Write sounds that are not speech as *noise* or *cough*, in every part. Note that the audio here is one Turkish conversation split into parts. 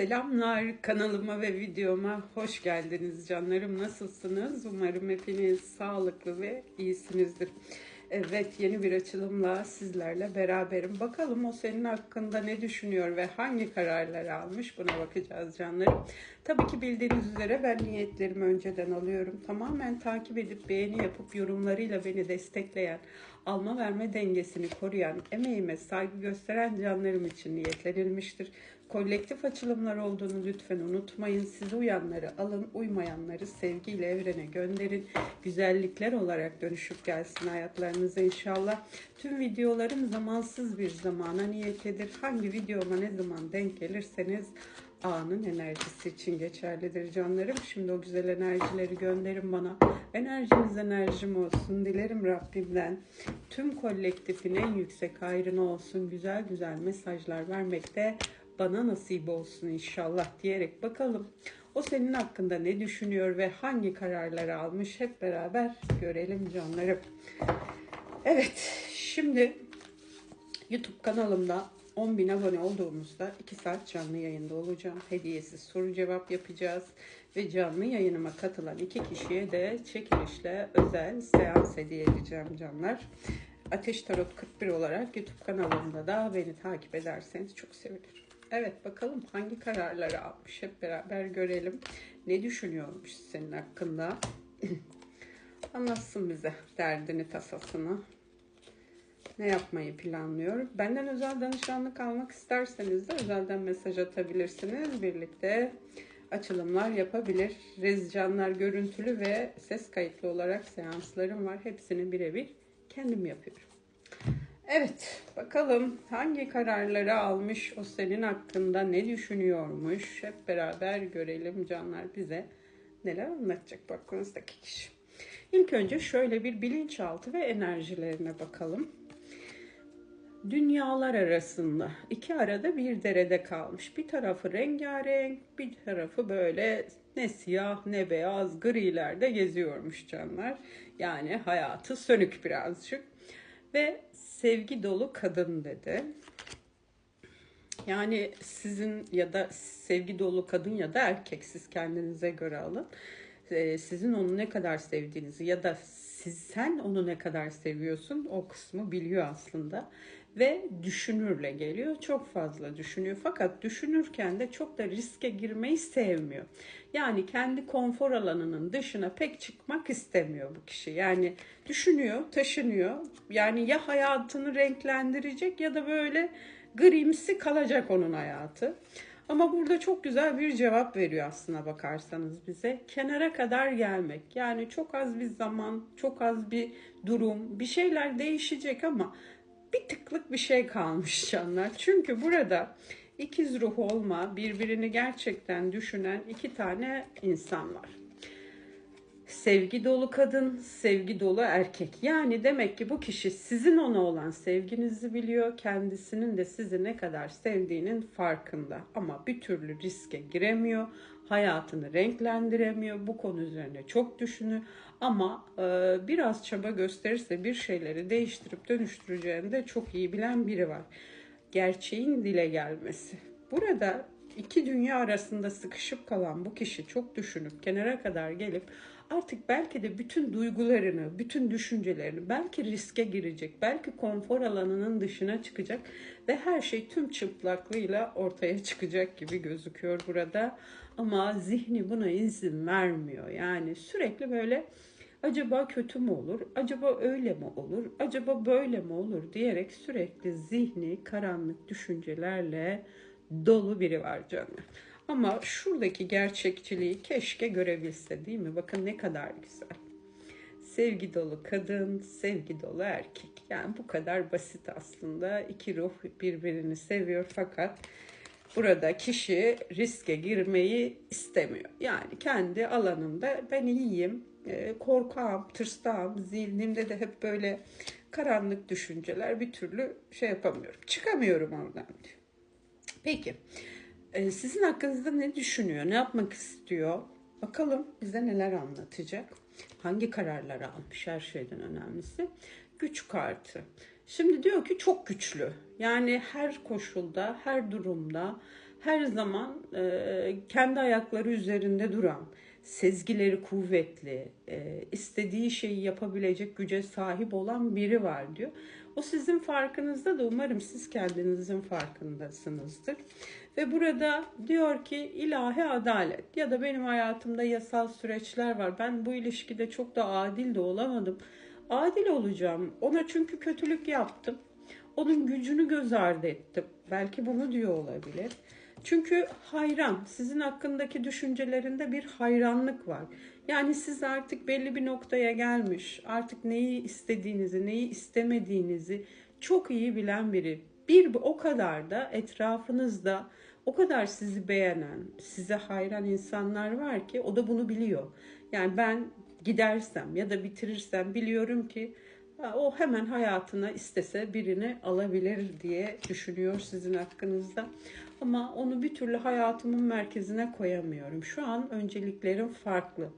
Selamlar kanalıma ve videoma hoş geldiniz canlarım. Nasılsınız? Umarım hepiniz sağlıklı ve iyisinizdir. Evet yeni bir açılımla sizlerle beraberim. Bakalım o senin hakkında ne düşünüyor ve hangi kararlar almış buna bakacağız canlarım. Tabii ki bildiğiniz üzere ben niyetlerimi önceden alıyorum. Tamamen takip edip beğeni yapıp yorumlarıyla beni destekleyen, alma verme dengesini koruyan, emeğime saygı gösteren canlarım için niyetlenilmiştir. Kolektif açılımlar olduğunu lütfen unutmayın. Sizi uyanları alın, uymayanları sevgiyle evrene gönderin. Güzellikler olarak dönüşüp gelsin hayatlarınıza inşallah. Tüm videolarım zamansız bir zamana niyetlidir. Hangi videoma ne zaman denk gelirseniz anın enerjisi için geçerlidir canlarım. Şimdi o güzel enerjileri gönderin bana. Enerjiniz enerjim olsun. Dilerim Rabbimden tüm kolektifin en yüksek hayrına olsun. Güzel güzel mesajlar vermekte bana nasip olsun inşallah diyerek bakalım. O senin hakkında ne düşünüyor ve hangi kararları almış hep beraber görelim canlarım. Evet şimdi YouTube kanalımda 10 bin abone olduğumuzda 2 saat canlı yayında olacağım. Hediyesiz soru cevap yapacağız. Ve canlı yayınıma katılan iki kişiye de çekilişle özel seans hediye edeceğim canlar. Ateş Tarot 41 olarak YouTube kanalımda da beni takip ederseniz çok sevinirim. Evet bakalım hangi kararları almış hep beraber görelim. Ne düşünüyormuş senin hakkında? *clears throat* Anlatsın bize derdini tasasını. Ne yapmayı planlıyor? Benden özel danışanlık almak isterseniz de özelden mesaj atabilirsiniz. Birlikte açılımlar yapabilir. canlar görüntülü ve ses kayıtlı olarak seanslarım var. Hepsini birebir kendim yapıyorum. Evet, bakalım hangi kararları almış, o senin hakkında ne düşünüyormuş. Hep beraber görelim canlar bize neler anlatacak bakınızdaki kişi. İlk önce şöyle bir bilinçaltı ve enerjilerine bakalım. Dünyalar arasında iki arada bir derede kalmış. Bir tarafı rengarenk, bir tarafı böyle ne siyah ne beyaz grilerde geziyormuş canlar. Yani hayatı sönük birazcık ve sevgi dolu kadın dedi. Yani sizin ya da sevgi dolu kadın ya da erkek siz kendinize göre alın. Ee, sizin onu ne kadar sevdiğinizi ya da siz, sen onu ne kadar seviyorsun o kısmı biliyor aslında ve düşünürle geliyor. Çok fazla düşünüyor. Fakat düşünürken de çok da riske girmeyi sevmiyor. Yani kendi konfor alanının dışına pek çıkmak istemiyor bu kişi. Yani düşünüyor, taşınıyor. Yani ya hayatını renklendirecek ya da böyle grimsi kalacak onun hayatı. Ama burada çok güzel bir cevap veriyor aslına bakarsanız bize. Kenara kadar gelmek. Yani çok az bir zaman, çok az bir durum, bir şeyler değişecek ama bir tıklık bir şey kalmış canlar. Çünkü burada ikiz ruh olma, birbirini gerçekten düşünen iki tane insan var. Sevgi dolu kadın, sevgi dolu erkek. Yani demek ki bu kişi sizin ona olan sevginizi biliyor. Kendisinin de sizi ne kadar sevdiğinin farkında. Ama bir türlü riske giremiyor. Hayatını renklendiremiyor. Bu konu üzerine çok düşünüyor. Ama e, biraz çaba gösterirse bir şeyleri değiştirip dönüştüreceğini de çok iyi bilen biri var. Gerçeğin dile gelmesi. Burada iki dünya arasında sıkışıp kalan bu kişi çok düşünüp kenara kadar gelip artık belki de bütün duygularını, bütün düşüncelerini belki riske girecek, belki konfor alanının dışına çıkacak ve her şey tüm çıplaklığıyla ortaya çıkacak gibi gözüküyor burada. Ama zihni buna izin vermiyor. Yani sürekli böyle acaba kötü mü olur, acaba öyle mi olur, acaba böyle mi olur diyerek sürekli zihni karanlık düşüncelerle dolu biri var canım. Ama şuradaki gerçekçiliği keşke görebilse değil mi? Bakın ne kadar güzel. Sevgi dolu kadın, sevgi dolu erkek. Yani bu kadar basit aslında. İki ruh birbirini seviyor fakat burada kişi riske girmeyi istemiyor. Yani kendi alanında ben iyiyim, e, korkağım, tırstağım, zihnimde de hep böyle karanlık düşünceler bir türlü şey yapamıyorum. Çıkamıyorum oradan diyor. Peki e, sizin hakkınızda ne düşünüyor, ne yapmak istiyor? Bakalım bize neler anlatacak. Hangi kararları almış her şeyden önemlisi. Güç kartı. Şimdi diyor ki çok güçlü. Yani her koşulda, her durumda her zaman e, kendi ayakları üzerinde duran, sezgileri kuvvetli, e, istediği şeyi yapabilecek güce sahip olan biri var diyor. O sizin farkınızda da umarım siz kendinizin farkındasınızdır. Ve burada diyor ki ilahi adalet ya da benim hayatımda yasal süreçler var. Ben bu ilişkide çok da adil de olamadım. Adil olacağım. Ona çünkü kötülük yaptım. Onun gücünü göz ardı ettim. Belki bunu diyor olabilir. Çünkü hayran, sizin hakkındaki düşüncelerinde bir hayranlık var. Yani siz artık belli bir noktaya gelmiş, artık neyi istediğinizi, neyi istemediğinizi çok iyi bilen biri. Bir o kadar da etrafınızda o kadar sizi beğenen, size hayran insanlar var ki o da bunu biliyor. Yani ben gidersem ya da bitirirsem biliyorum ki o hemen hayatına istese birini alabilir diye düşünüyor sizin hakkınızda. Ama onu bir türlü hayatımın merkezine koyamıyorum. Şu an önceliklerim farklı.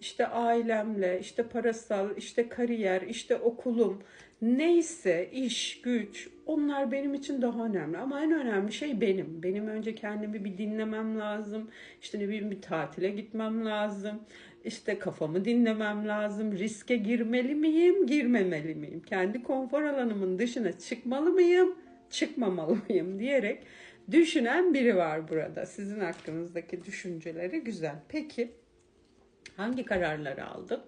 İşte ailemle, işte parasal, işte kariyer, işte okulum, neyse iş, güç onlar benim için daha önemli. Ama en önemli şey benim. Benim önce kendimi bir dinlemem lazım. İşte ne bileyim bir tatile gitmem lazım. İşte kafamı dinlemem lazım. Riske girmeli miyim, girmemeli miyim? Kendi konfor alanımın dışına çıkmalı mıyım, çıkmamalı mıyım diyerek düşünen biri var burada. Sizin hakkınızdaki düşünceleri güzel. Peki hangi kararları aldım?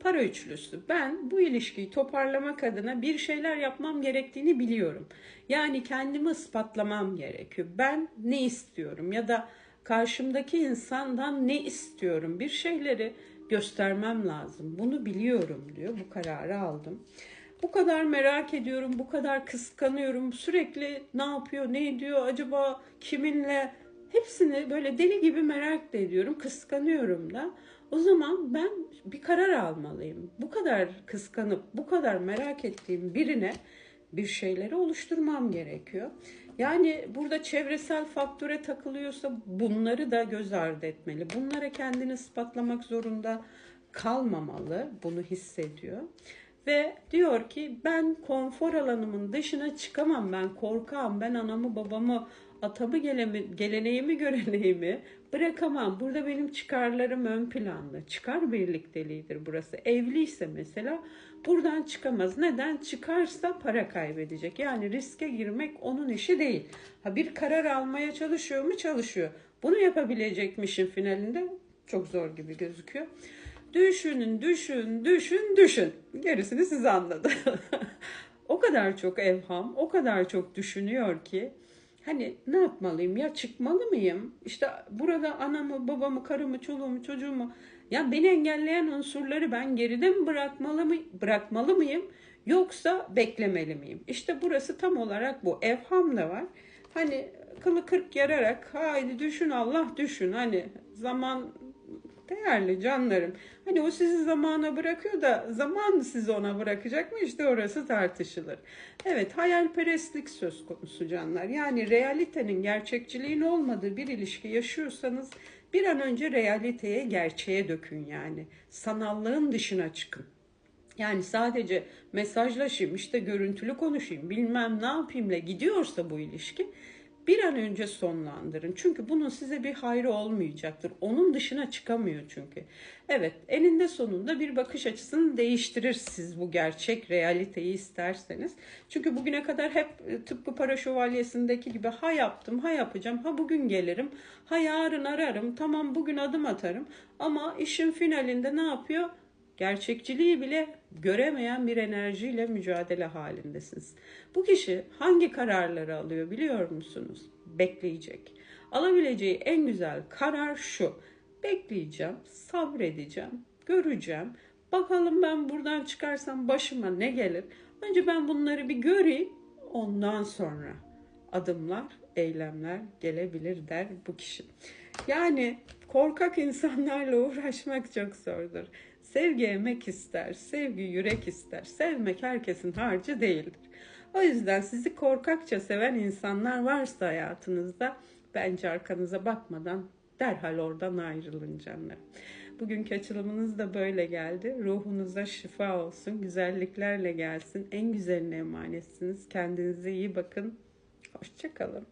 Para üçlüsü. Ben bu ilişkiyi toparlamak adına bir şeyler yapmam gerektiğini biliyorum. Yani kendimi ispatlamam gerekiyor. Ben ne istiyorum ya da karşımdaki insandan ne istiyorum? Bir şeyleri göstermem lazım. Bunu biliyorum diyor. Bu kararı aldım. Bu kadar merak ediyorum, bu kadar kıskanıyorum. Sürekli ne yapıyor, ne ediyor, acaba kiminle? Hepsini böyle deli gibi merak da ediyorum, kıskanıyorum da. O zaman ben bir karar almalıyım. Bu kadar kıskanıp, bu kadar merak ettiğim birine bir şeyleri oluşturmam gerekiyor. Yani burada çevresel faktöre takılıyorsa bunları da göz ardı etmeli. Bunlara kendini ispatlamak zorunda kalmamalı. Bunu hissediyor. Ve diyor ki ben konfor alanımın dışına çıkamam ben korkağım ben anamı babamı atamı gelemi, geleneğimi göreneğimi bırakamam. Burada benim çıkarlarım ön planda. Çıkar birlikteliğidir burası. Evliyse mesela buradan çıkamaz. Neden? Çıkarsa para kaybedecek. Yani riske girmek onun işi değil. Ha bir karar almaya çalışıyor mu? Çalışıyor. Bunu yapabilecekmişin finalinde çok zor gibi gözüküyor. Düşünün, düşün, düşün, düşün. Gerisini siz anladın. *laughs* o kadar çok evham, o kadar çok düşünüyor ki hani ne yapmalıyım ya çıkmalı mıyım? İşte burada anamı, babamı, karımı, çoluğumu, çocuğumu ya beni engelleyen unsurları ben geride mi bırakmalı mı bırakmalı mıyım yoksa beklemeli miyim? İşte burası tam olarak bu. Evham da var. Hani kılı kırk yararak haydi düşün Allah düşün. Hani zaman Değerli canlarım. Hani o sizi zamana bırakıyor da zaman sizi ona bırakacak mı? İşte orası tartışılır. Evet hayalperestlik söz konusu canlar. Yani realitenin gerçekçiliğin olmadığı bir ilişki yaşıyorsanız bir an önce realiteye, gerçeğe dökün yani. Sanallığın dışına çıkın. Yani sadece mesajlaşayım, işte görüntülü konuşayım, bilmem ne yapayımla gidiyorsa bu ilişki bir an önce sonlandırın. Çünkü bunun size bir hayrı olmayacaktır. Onun dışına çıkamıyor çünkü. Evet eninde sonunda bir bakış açısını değiştirir siz bu gerçek realiteyi isterseniz. Çünkü bugüne kadar hep e, tıpkı para şövalyesindeki gibi ha yaptım ha yapacağım ha bugün gelirim ha yarın ararım tamam bugün adım atarım. Ama işin finalinde ne yapıyor? Gerçekçiliği bile göremeyen bir enerjiyle mücadele halindesiniz. Bu kişi hangi kararları alıyor biliyor musunuz? Bekleyecek. Alabileceği en güzel karar şu. Bekleyeceğim, sabredeceğim, göreceğim. Bakalım ben buradan çıkarsam başıma ne gelir? Önce ben bunları bir göreyim. Ondan sonra adımlar, eylemler gelebilir der bu kişi. Yani korkak insanlarla *laughs* uğraşmak çok zordur. Sevgi emek ister, sevgi yürek ister. Sevmek herkesin harcı değildir. O yüzden sizi korkakça seven insanlar varsa hayatınızda bence arkanıza bakmadan derhal oradan ayrılın canlar. Bugünkü açılımınız da böyle geldi. Ruhunuza şifa olsun, güzelliklerle gelsin. En güzeline emanetsiniz. Kendinize iyi bakın. Hoşçakalın.